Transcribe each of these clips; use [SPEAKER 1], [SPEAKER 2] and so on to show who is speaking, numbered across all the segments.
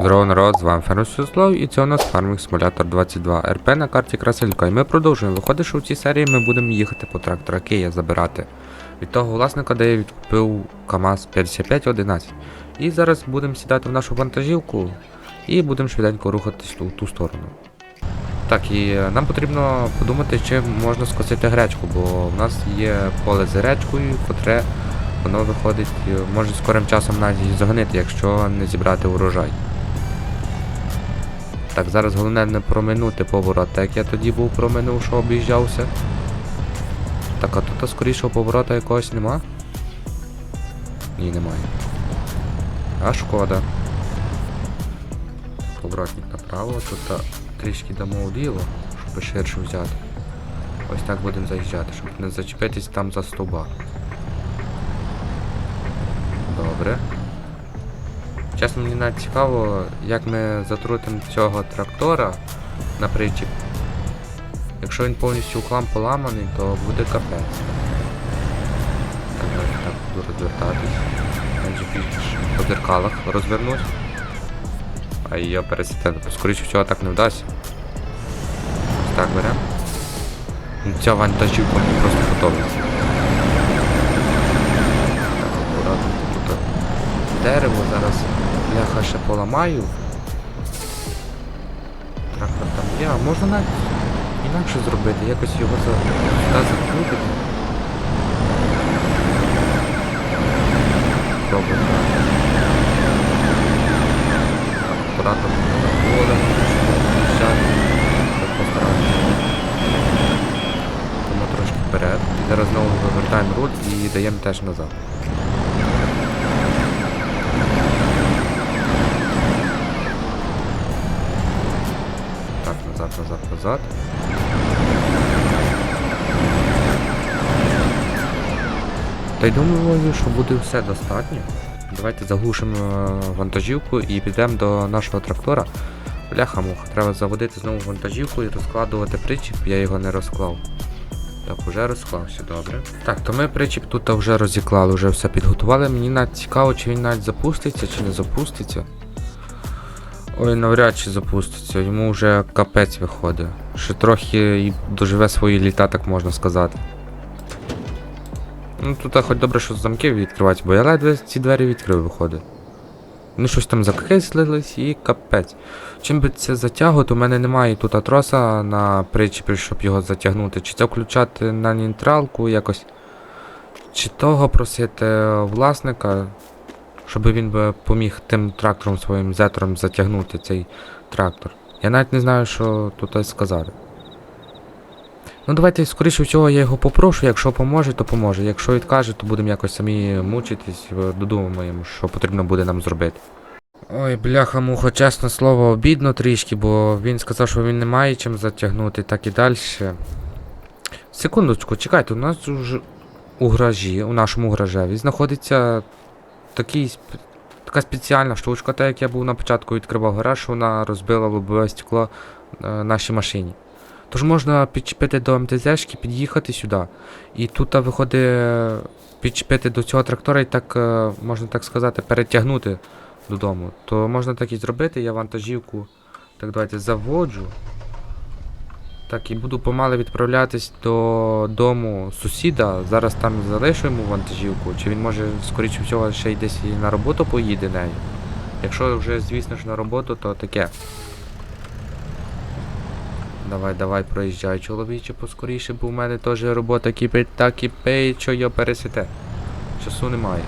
[SPEAKER 1] Здорово народ, з вами Фермер Свіслов і це у нас Farming Simulator 22 РП на карті Красилька. І ми продовжуємо. Виходить, що в цій серії ми будемо їхати по трактора Кия забирати від того власника, де я відкупив КАМАЗ 5511. І зараз будемо сідати в нашу вантажівку і будемо швиденько рухатись у ту сторону. Так, і е, нам потрібно подумати, чи можна скосити гречку, бо в нас є поле з гречкою, котре воно виходить, е, може скорим часом навіть загонити, якщо не зібрати урожай. Так, зараз головне не проминути поворот, так як я тоді був проминув, що об'їжджався. Так, а тут скорішого поворота якогось нема? Ні, немає. А шкода. Поворотник направо, тут трішки дамо вліво, щоб ширше взяти. Ось так будемо заїжджати, щоб не зачепитись там за стовба. Добре. Чесно, мені навіть цікаво, як ми затрутимо цього трактора на причіп. Якщо він повністю у хлам поламаний, то буде капець. Так, давайте так буду розвертатись. Більш по дзеркалах розвернусь. А її пересіти, скоріше всього так не вдасться. Ось так беремо. Ну, Ця вантажівка мені просто подобається. Так, акуратно тут дерево зараз бляха ще поламаю. Трактор там є, а можна навіть інакше зробити, якось його за... сюди закрутити. Пробуємо. Поле, під'їжджати, так постаратися. Тому трошки вперед. І зараз знову вивертаємо руль і даємо теж назад. Назад. Та й думаю, що буде все достатньо. Давайте заглушимо е, вантажівку і підемо до нашого трактора. Бляха муха, треба заводити знову вантажівку і розкладувати причіп, я його не розклав. Так, уже розклався, добре. Так, то ми причіп тут вже розіклали, вже все підготували. Мені навіть цікаво, чи він навіть запуститься, чи не запуститься. Ой, навряд чи запуститься, йому вже капець виходить. Ще трохи і доживе свої літа, так можна сказати. Ну тут хоч добре, що замки відкривати, бо я ледве ці двері відкрив, виходить. Ну щось там закислились і капець. Чим би це затягувати, у мене немає тут троса на причепі, щоб його затягнути. Чи це включати на нейтралку якось. Чи того просити власника, щоб він би поміг тим трактором своїм зетором затягнути цей трактор. Я навіть не знаю, що тут сказати. Ну давайте, скоріше всього, я його попрошу, якщо поможе, то поможе. Якщо відкаже, то будемо якось самі мучитись, додумаємо, що потрібно буде нам зробити. Ой, бляха муха, чесне слово, обідно трішки, бо він сказав, що він не має чим затягнути, так і далі. Секундочку, чекайте, у нас уже у гаражі, у нашому гаражеві, знаходиться такий, така спеціальна штучка, так як я був на початку відкривав гараж, вона розбила лобове стекло е, нашій машині. Тож можна підчепити до МТЗшки, під'їхати сюди. І тут виходить е, підчепити до цього трактора і так, е, можна так сказати, перетягнути додому. То можна так і зробити, я вантажівку. Так, давайте заводжу. Так, і буду помалу відправлятись до дому сусіда. Зараз там залишу йому вантажівку, чи він може, скоріше всього, ще й десь на роботу поїде нею. Якщо вже, звісно ж, на роботу, то таке. Давай, давай, проїжджай, чоловіче, поскоріше, бо в мене теж робота кипить так кипить, що його пересете. Часу немає.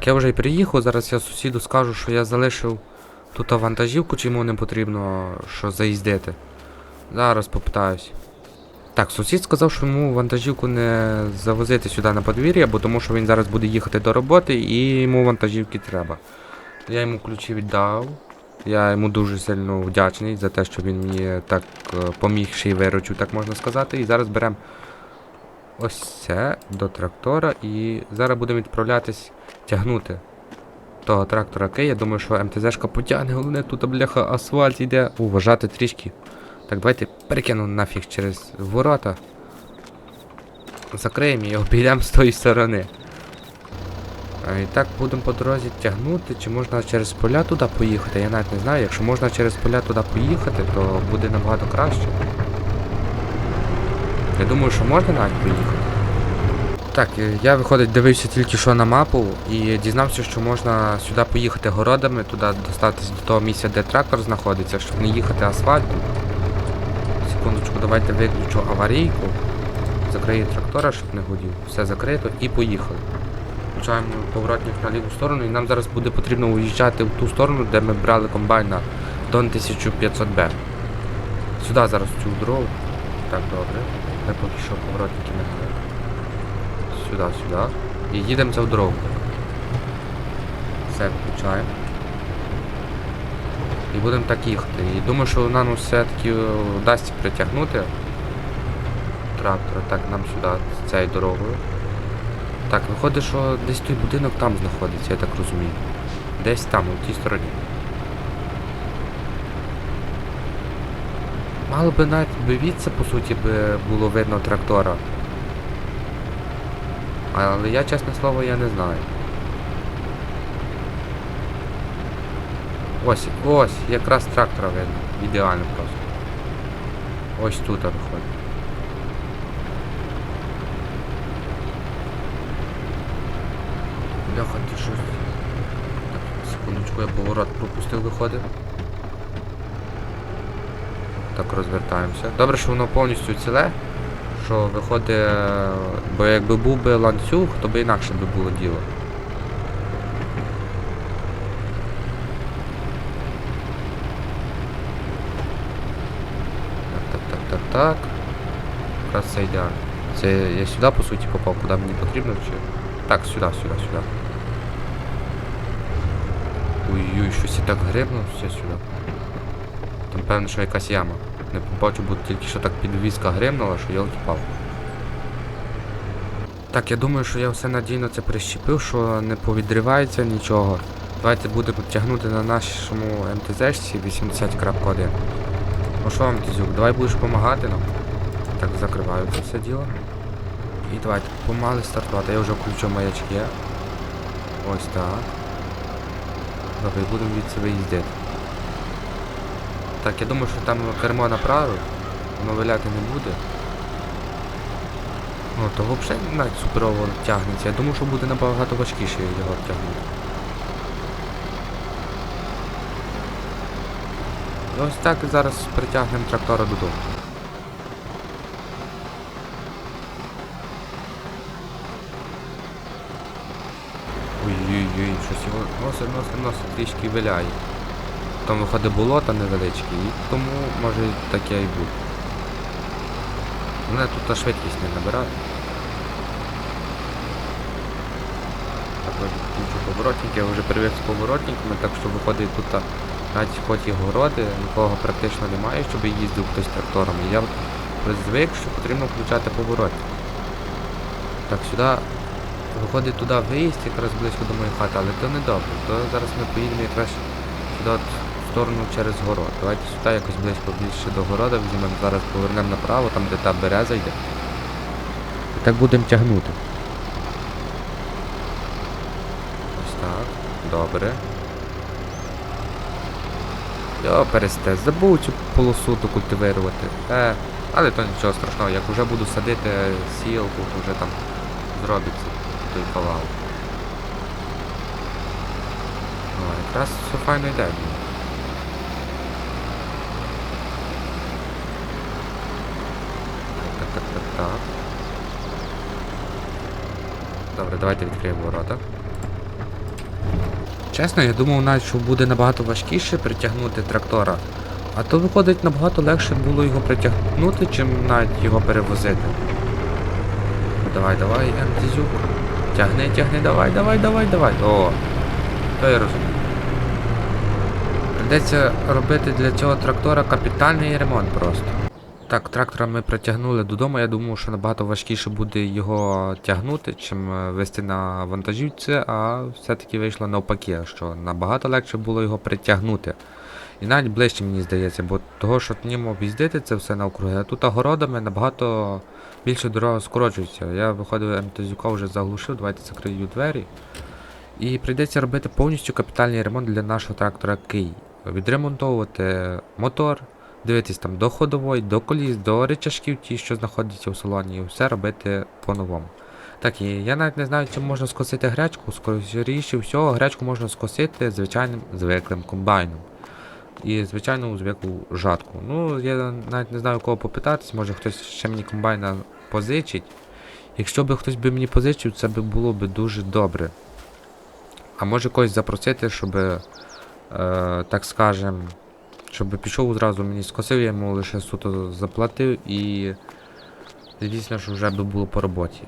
[SPEAKER 1] Так, я вже і приїхав, зараз я сусіду скажу, що я залишив тут вантажівку, чи йому не потрібно що заїздити. Зараз попитаюсь. Так, сусід сказав, що йому вантажівку не завозити сюди на подвір'я, бо тому що він зараз буде їхати до роботи і йому вантажівки треба. Я йому ключі віддав. Я йому дуже сильно вдячний за те, що він мені так е, поміг ще й виручив, так можна сказати. І зараз беремо ось це до трактора і зараз будемо відправлятись тягнути того трактора Кей. Я думаю, що МТЗшка потягне, головне тут бляха асфальт йде. Уважати трішки. Так, давайте перекину нафіг через ворота. Закриємо і обійдемо з тої сторони. І так будемо по дорозі тягнути, чи можна через поля туди поїхати, я навіть не знаю. Якщо можна через поля туди поїхати, то буде набагато краще. Я думаю, що можна навіть поїхати. Так, е, я виходить дивився тільки що на мапу і дізнався, що можна сюди поїхати городами, туди достатися до того місця, де трактор знаходиться, щоб не їхати асфальтом. Секундочку, давайте виключу аварійку. Закрию трактора, щоб не гудів. Все закрито і поїхали. Включаємо поворотник на ліву сторону і нам зараз буде потрібно уїжджати в ту сторону, де ми брали комбайн на Дон 1500Б. Сюди зараз цю дорогу. Так, добре. Ми поки що поворотники не грали. Сюди, сюди. І їдемо за дорогу. Все, включаємо. І будемо так їхати. І думаю, що нам все-таки вдасться притягнути трактор. Так, нам сюди, з цією дорогою. Так, виходить, що десь той будинок там знаходиться, я так розумію. Десь там, у тій стороні. Мало би навіть би відси, по суті, би було видно трактора. Але я, чесне слово, я не знаю. Ось, ось, якраз трактора видно. Ідеально просто. Ось тут виходить. Бляха, ти що? Секундочку, я поворот пропустив, виходить. Так, розвертаємося. Добре, що воно повністю ціле. Що виходить, бо якби був би ланцюг, то би інакше би було діло. Так, так, так, так, так. Якраз це ідеально. Це я сюди по суті попав, куди мені потрібно чи. Так, сюди, сюди, сюди. Ой-ой, щось і так грибнувся сюди. Там певно, що якась яма. Не побачу, бо тільки що так підвізка гримнула, що я пав. Так, я думаю, що я все надійно це прищепив, що не повідривається нічого. Давайте будемо тягнути на нашому МТЗ-шці 80.1. Ну що, МТЗюк, давай будеш допомагати нам. Так, закриваю це все діло. І давайте помали стартувати. Я вже включу маячки. Ось так. Добре, будемо від себе їздити. Так, я думаю, що там кермо направо, воно виляти не буде. Ну, то взагалі навіть суперово тягнеться. Я думаю, що буде набагато важкіше його тягнути. І ось так зараз притягнемо трактора додому. Ой-ой-ой, щось його носить, носить, носить, трішки виляє. Там виходить болото невеличке, і тому може таке і бути. Мене тут та швидкість не набирає. Поворотники, я вже привик з поворотниками, так що виходить тут навіть хоч і городи, нікого практично немає, щоб їздив хтось трактором. І я от звик, що потрібно включати поворотник. Так, сюди виходить туди виїзд, якраз близько до моєї хати, але то не добре. То зараз ми поїдемо якраз сюди сторону через город. Давайте сюди якось близько більше до города візьмемо, зараз повернемо направо, там де та береза йде. І так будемо тягнути. Ось так. Добре. Йо, пересте, забув цю полосу докультивирувати. Е, але то нічого страшного, як вже буду садити сіялку, то вже там зробиться той кавал. О, якраз все файно йде. Так, так. Добре, давайте відкриємо ворота. Чесно, я думав навіть, що буде набагато важкіше притягнути трактора. А то виходить набагато легше було його притягнути, чим навіть його перевозити. Ну, Давай, давай, Ентізюк. Тягни, тягни, давай, давай, давай, давай. О, то я розумію. Придеться робити для цього трактора капітальний ремонт просто. Так, трактора ми притягнули додому. Я думав, що набагато важкіше буде його тягнути, чим е, вести на вантажівці, а все-таки вийшло навпаки, що набагато легше було його притягнути. І навіть ближче мені здається, бо того, що ним об'їздити це все навкруги, а тут огородами набагато більше дорога скорочується. Я виходив МТЗюка вже заглушив, давайте закрию двері. І прийдеться робити повністю капітальний ремонт для нашого трактора Кий. Відремонтовувати мотор, дивитись там до ходової, до коліс, до речашків, ті, що знаходяться у салоні, і все робити по-новому. Так, і я навіть не знаю, чим можна скосити гречку. Скоріше всього, гречку можна скосити звичайним звиклим комбайном. І звичайну звиклу жатку. Ну, я навіть не знаю у кого попитатись, може хтось ще мені комбайна позичить. Якщо би хтось би мені позичив, це би було би дуже добре. А може когось запросити, щоб, е, так скажем, щоб пішов одразу мені скосив, я йому лише суто заплатив і звісно, що вже би було по роботі.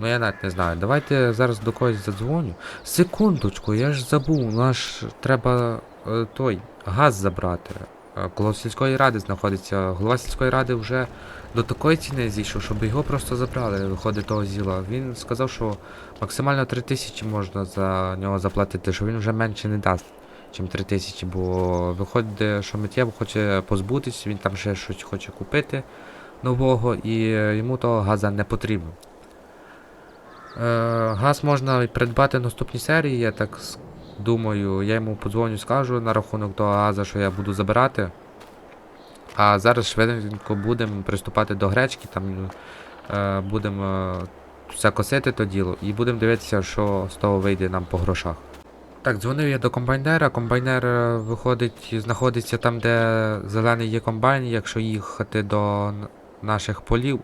[SPEAKER 1] Ну я навіть не знаю. Давайте зараз до когось задзвоню. Секундочку, я ж забув, наш треба е, той газ забрати. Е, Коло сільської ради знаходиться. Голова сільської ради вже до такої ціни зійшов, щоб його просто забрали, виходить того зіла. Він сказав, що максимально 3 тисячі можна за нього заплатити, що він вже менше не дасть, ніж 3 тисячі, бо виходить, що миттєво хоче позбутись, він там ще щось хоче купити нового і йому того газа не потрібно. Е, газ можна придбати в наступній серії, я так думаю. Я йому подзвоню, скажу на рахунок того газа, що я буду забирати. А зараз швиденько будемо приступати до гречки, там е, будемо е, все косити то діло і будемо дивитися, що з того вийде нам по грошах. Так, дзвонив я до комбайнера. Комбайнер е, виходить, знаходиться там, де зелений є комбайн, якщо їхати до наших полів,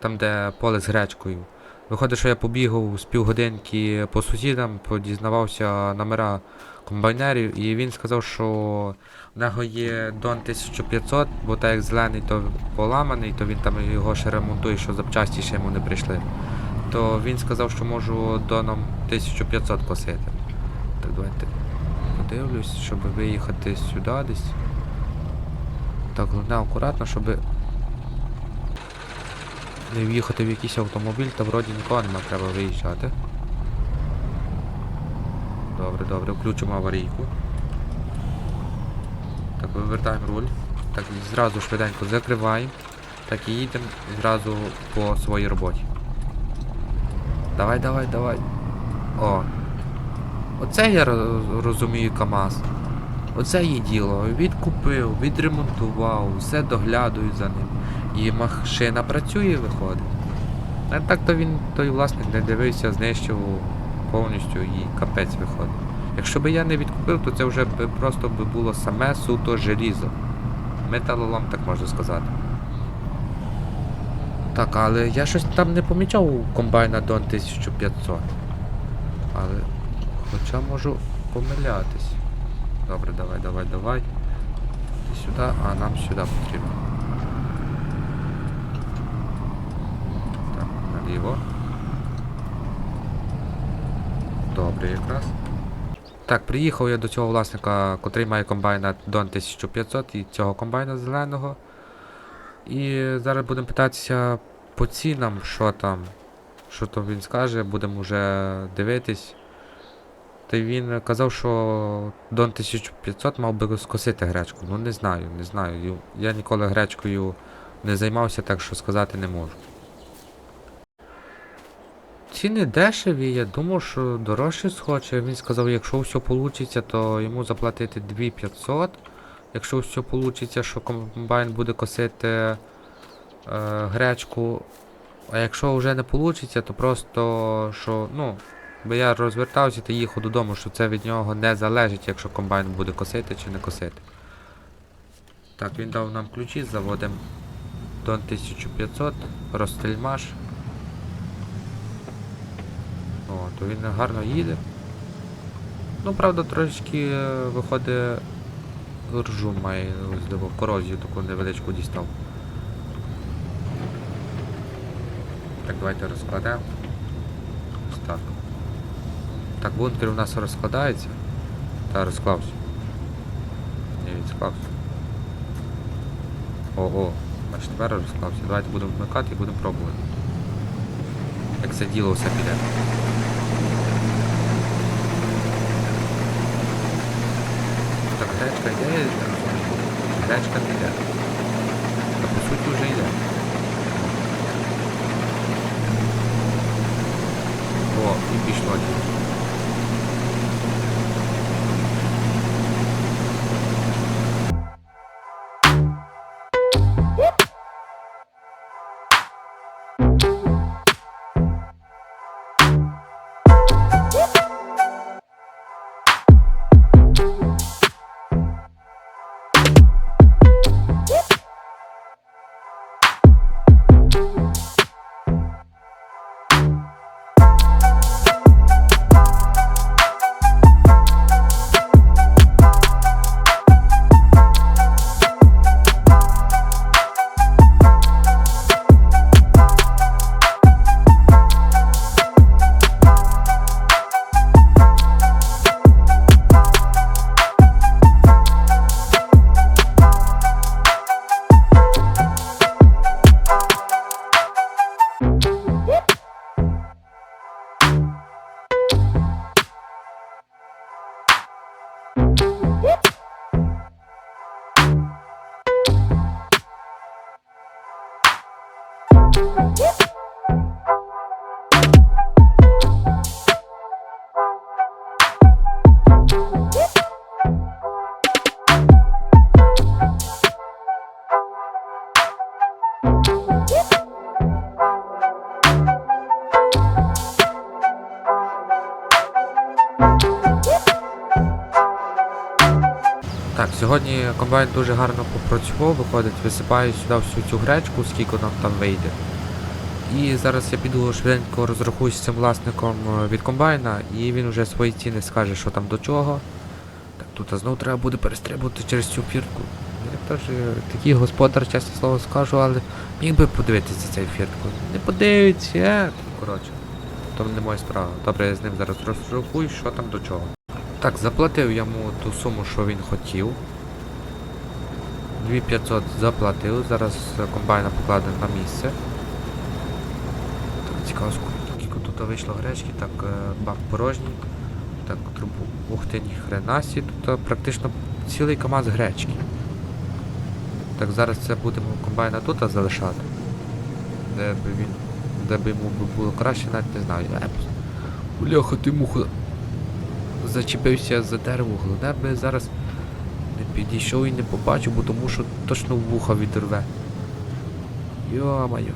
[SPEAKER 1] там де поле з гречкою. Виходить, що я побігав з півгодинки по сусідам, подізнавався номера комбайнерів, і він сказав, що в нього є Дон 1500, бо так як зелений, то поламаний, то він там його ще ремонтує, що запчасті ще йому не прийшли. То він сказав, що можу Доном 1500 косити. Так, давайте подивлюсь, щоб виїхати сюди десь. Так, головне акуратно, щоб не в'їхати в якийсь автомобіль, та вроді нікого нема, треба виїжджати. Добре, добре, включимо аварійку. Так, вивертаємо руль. Так, зразу швиденько закриваємо. Так і їдемо зразу по своїй роботі. Давай, давай, давай. О. Оце я розумію КАМАЗ. Оце є діло. Відкупив, відремонтував, все доглядаю за ним. І машина працює, виходить. А так то він, той власник не дивився, знищив повністю і капець виходить. Якщо б я не відкупив, то це вже б просто би було саме суто желізо. Металолом, так можна сказати. Так, але я щось там не помічав у комбайна Дон 1500. Але. Хоча можу помилятись. Добре, давай, давай, давай. Ти сюди, а нам сюди потрібно. Так, наліво. Добре якраз. Так, приїхав я до цього власника, котрий має комбайна Дон 1500 і цього комбайна зеленого. І зараз будемо питатися по цінам, що там. Що там він скаже, будемо вже дивитись. Та він казав, що Дон 1500 мав би скосити гречку. Ну не знаю, не знаю. Я ніколи гречкою не займався, так що сказати не можу. Ціни дешеві, я думав, що дорожче схоче. Він сказав, якщо все вийде, то йому заплатити 2500. Якщо все вийде, що комбайн буде косити е, гречку. А якщо вже не вийде, то просто що, ну, бо я розвертався та їхав додому, що це від нього не залежить, якщо комбайн буде косити чи не косити. Так, він дав нам ключі, заводимо Дон 1500, розстрільмаш. О, то він гарно їде. Ну, правда, трошечки е, виходить ржу має ось корозію таку невеличку дістав. Так, давайте розкладемо. Так. Бункер у нас розкладається. Та розклався. Ні, він склався. Ого, аж тепер розклався. Давайте будемо вмикати і будемо пробувати. Як це діло все піде. Так, гречка йде, не. Гречка не йде. Та по суті вже йде. О, і пішло. Так, сьогодні комбайн дуже гарно попрацював, виходить, висипаю сюди всю цю гречку, скільки нам там вийде. І зараз я піду швиденько розрахуюсь з цим власником е, від комбайна, і він вже свої ціни скаже, що там до чого. Так, тут знову треба буде перестрибувати через цю фіртку. Я теж е, такий господар, чесне слово скажу, але міг би подивитися цей фіртку. Не подивиться, е. Коротше, то не моя справа. Добре, я з ним зараз розрахуюсь, що там до чого. Так, заплатив йому ту суму, що він хотів. 2500 заплатив, зараз комбайна покладемо на місце. Так, цікаво, ск- скільки тут вийшло гречки, так, е, бак порожній. Так, трубу. Ух ти, ні хренасі, тут е, практично цілий КАМАЗ гречки. Так, зараз це будемо комбайна тут залишати. Де би він. Де би йому було краще, навіть не знаю. Бляха, ти муха зачепився за дерево, головне би зараз підійшов і не побачив, бо тому що точно вуха відрве. Йо-моє.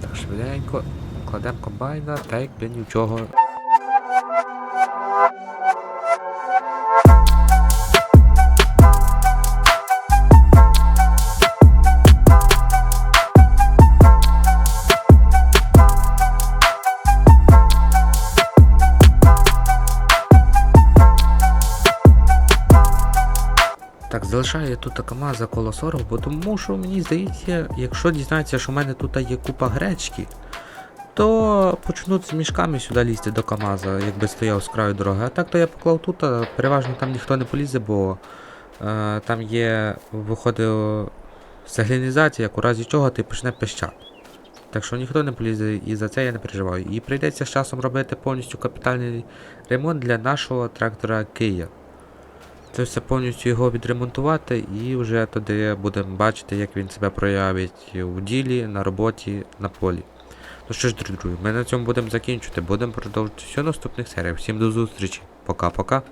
[SPEAKER 1] Так, швиденько кладемо комбайна, та якби нічого. Залишаю тут КАМАЗа коло 40, бо тому що мені здається, якщо дізнається, що в мене тут є купа гречки, то почнуть з мішками сюди лізти до КАМАЗа, якби стояв з краю дороги. А так то я поклав тут, а переважно там ніхто не полізе, бо е, там є, виходить, сигналізація, як у разі чого ти почне пищати. Так що ніхто не полізе і за це я не переживаю. І прийдеться з часом робити повністю капітальний ремонт для нашого трактора Кия. Це все повністю його відремонтувати і вже тоді будемо бачити, як він себе проявить у ділі, на роботі, на полі. Ну що ж, друзі, ми на цьому будемо закінчувати. Будемо продовжувати все наступних серіях. Всім до зустрічі. Пока-пока.